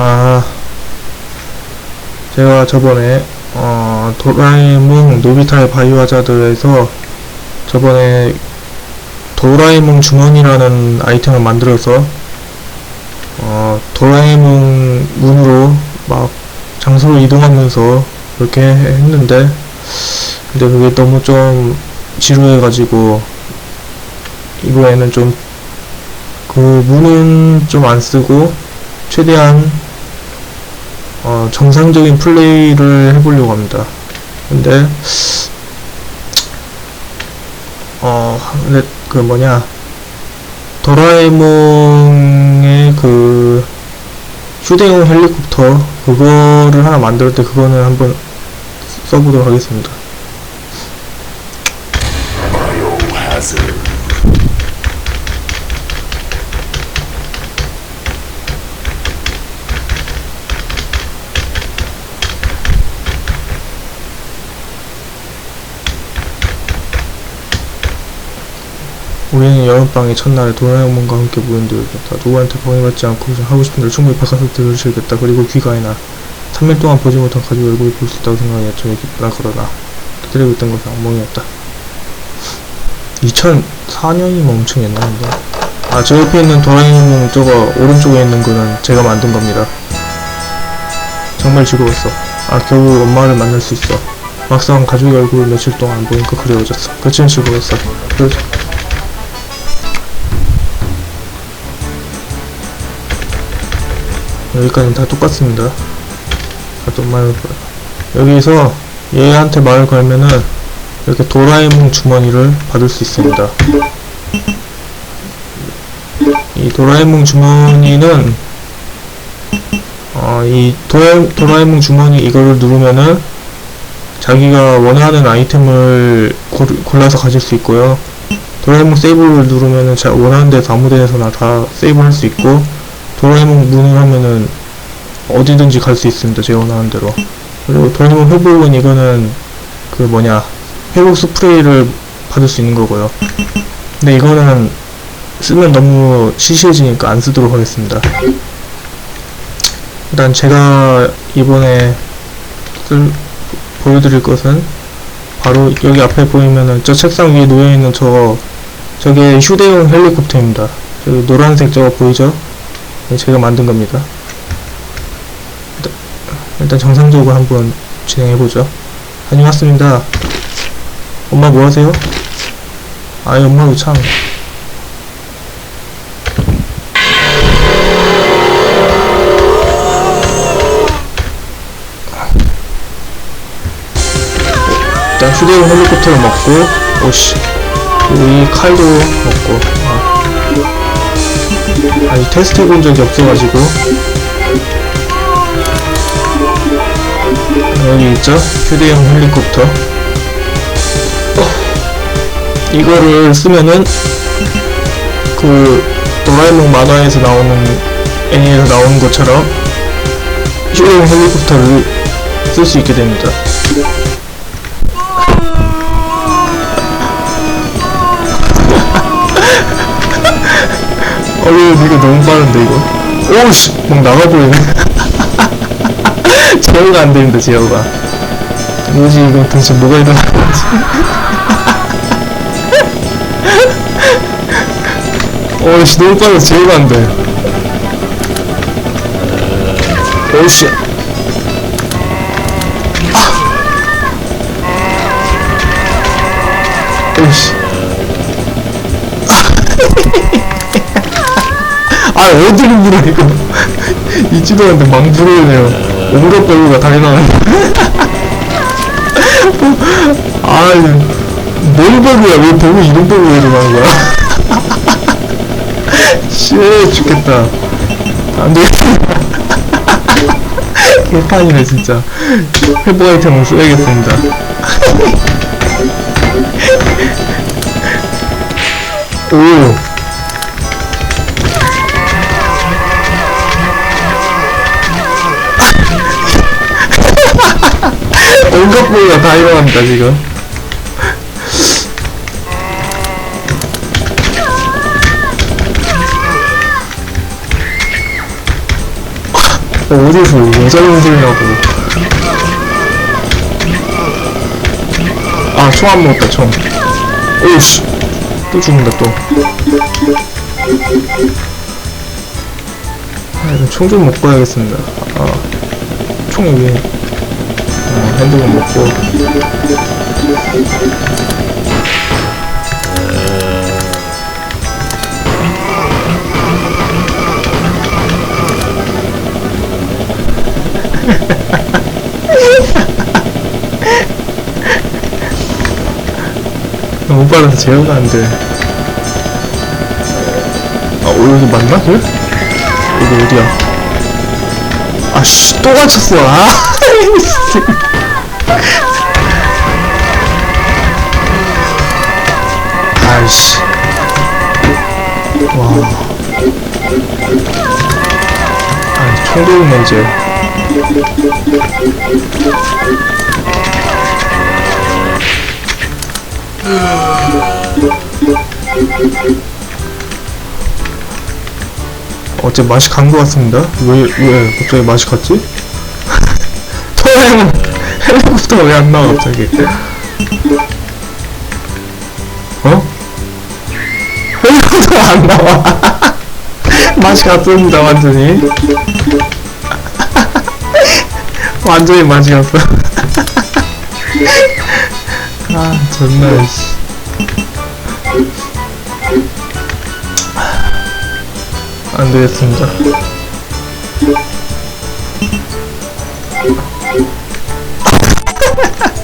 아, 제가 저번에, 어, 도라에몽 노비타의 바이오 하자드에서 저번에 도라에몽 주머니라는 아이템을 만들어서, 어, 도라에몽 문으로 막 장소를 이동하면서 그렇게 했는데, 근데 그게 너무 좀 지루해가지고, 이번에는 좀, 그 문은 좀 안 쓰고, 최대한 어, 정상적인 플레이를 해보려고 합니다. 근데 어 근데 그 뭐냐 도라에몽의 그 휴대용 헬리콥터 그거를 하나 만들 때 그거는 한번 써보도록 하겠습니다. 우리는 여름방의 첫날에 도라에몽과 함께 무연되었다. 누구한테 방해받지 않고 하고 싶은 대로 충분히 바깥으로 들으시겠다. 그리고 귀가해나. 3일 동안 보지 못한 가족 얼굴을 볼 수 있다고 생각해 저에 기쁘다 그러나 기다리고 있던 것은 악몽이었다. 2004년이면 엄청 옛날인데. 아, 저 옆에 있는 도라에몽 저거 오른쪽에 있는 거는 제가 만든 겁니다. 정말 즐거웠어. 아, 결국 엄마를 만날 수 있어. 막상 가족의 얼굴을 며칠 동안 안 보니까 그리워졌어. 그치는 즐거웠어. 그래서 여기까지는 다 똑같습니다. 다 똑말을 거예요. 여기서 얘한테 말을 걸면은 이렇게 도라에몽 주머니를 받을 수 있습니다. 이 도라에몽 주머니는 어, 이 도라, 도라에몽 주머니 이거를 누르면은 자기가 원하는 아이템을 골, 골라서 가질 수 있고요. 도라에몽 세이브를 누르면은 자, 원하는 데서 아무 데서나 다 세이브 할 수 있고 도라에몽 문을 하면은 어디든지 갈 수 있습니다. 제가 원하는 대로. 그리고 도라에몽 회복은 이거는 그 뭐냐 회복 스프레이를 받을 수 있는 거고요. 근데 이거는 쓰면 너무 시시해지니까 안 쓰도록 하겠습니다. 일단 제가 이번에 쓸, 보여드릴 것은 바로 여기 앞에 보이면은 저 책상 위에 놓여있는 저 저게 휴대용 헬리콥터입니다. 저기 노란색 저거 보이죠? 네, 제가 만든 겁니다. 일단, 일단 정상적으로 한번 진행해보죠. 다녀왔습니다. 엄마 뭐 하세요? 아이 엄마도 참. 일단 휴대용 헬리콥터를 먹고, 오씨. 이 칼도 먹고, 아. 아니 테스트 해본 적이 없어가지고. 여기 있죠 휴대용 헬리콥터. 어, 이거를 쓰면은 그 도라에몽 만화에서 나오는 애니에서 나오는 것처럼 휴대용 헬리콥터를 쓸 수 있게 됩니다 어, 이거, 너무 빠른데, 이거? 오우씨! 막 나가버리네. 제어가 안 됩니다, 제어가. 뭐지, 이거 도대체 뭐가 일어나는 거지? 오우씨, 너무 빠르다, 제어가 안 돼. 오우씨. 아! 오우씨. 어디를 물어 이거. 있지도 않는데 막 물어내요. 온갖 별로가 다 나와요 아뭔 버그야? 왜 버그 이런 버그가 일어나는 거야? 씨 죽겠다. 안돼 개판이네 진짜. 회복 아이템을 써야겠습니다. 오 온갖 부위가 다 일어납니다 지금 어, 어디서 여자 용들냐고. 아, 총 안 먹었다, 총. 오우씨. 또 죽는다, 또. 아, 이거 총좀 먹고 야겠습니다. 아, 총 여기. 어, 핸드폰 먹고. 못 받아서 제어가 안 돼. 아, 어, 여기 맞나? 그? 여기 어디야? 아씨, 또 맞췄어. 아, 씨. 아이씨. 와. 아니, 총 들고 이제. 어째 맛이 간 것 같습니다. 왜, 왜 갑자기 맛이 갔지? 토라이몬 헬리콥터가 왜안 나와 갑자기? 어? 헬리콥터가 안 나와. 맛이 갔습니다 완전히. 완전히 맛이 갔어. 아 정말 씨. 안 되겠습니다.